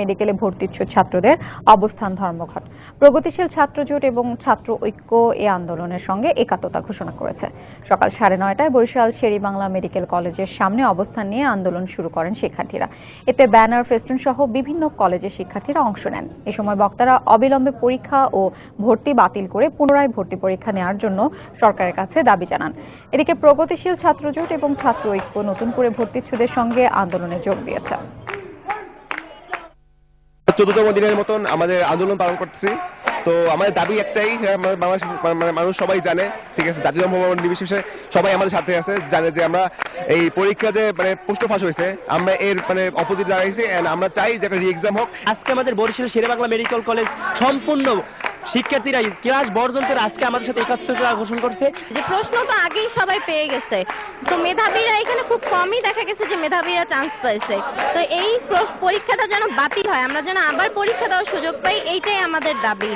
মেডিকেলে ভর্তিচ্ছুত ছাত্রদের অবস্থান ধর্মঘট। প্রগতিশীল ছাত্র জোট এবং ছাত্র ঐক্য এ আন্দোলনের সঙ্গে একাত্মতা ঘোষণা করেছে। সকাল সাড়ে নয়টায় বরিশাল শেরিবাংলা মেডিকেল কলেজের সামনে অবস্থান নিয়ে আন্দোলন শুরু করেন শিক্ষার্থীরা। এতে ব্যানার, ফেস্টুন সহ বিভিন্ন কলেজের শিক্ষার্থীরা অংশ নেন। এ সময় বক্তারা অবিলম্বে পরীক্ষা ও ভর্তি বাতিল করে পুনরায় ভর্তি পরীক্ষা নেওয়ার জন্য সরকারের কাছে দাবি জানান। এদিকে প্রগতিশীল ছাত্র জোট এবং ছাত্র ঐক্য নতুন করে ভর্তিচ্ছুদের সঙ্গে আন্দোলনে যোগ দিয়েছে। চতুর্থম দিনের মতন আমাদের আন্দোলন পালন করতেছি। তো আমাদের দাবি একটাই বাংলাদেশ মানে মানুষ সবাই জানে, ঠিক আছে, জাতীয় ধর্ম নির্বিশেষে সবাই আমাদের সাথে আছে, জানে যে আমরা এই পরীক্ষা যে মানে পুষ্ট ফাঁস হয়েছে, আমরা এর মানে অপোজিট দাঁড়াইছি আমরা চাই যে একটা রি এক্সাম হোক। আজকে আমাদের বরিশাল শেরেবাংলা মেডিকেল কলেজ সম্পূর্ণ শিক্ষার্থীরা ক্লাস বর্জন করে আজকে আমাদের সাথে একাত্মতা ঘোষণা করছে। যে প্রশ্ন তো আগেই সবাই পেয়ে গেছে। তো মেধাবীরা এখানে খুব কমই দেখা গেছে যে মেধাবীরা চান্স পাইছে। তো এই পরীক্ষাটা যেন বাতিল হয়, আমরা যেন আবার পরীক্ষা দেওয়ার সুযোগ পাই, এইটাই আমাদের দাবি।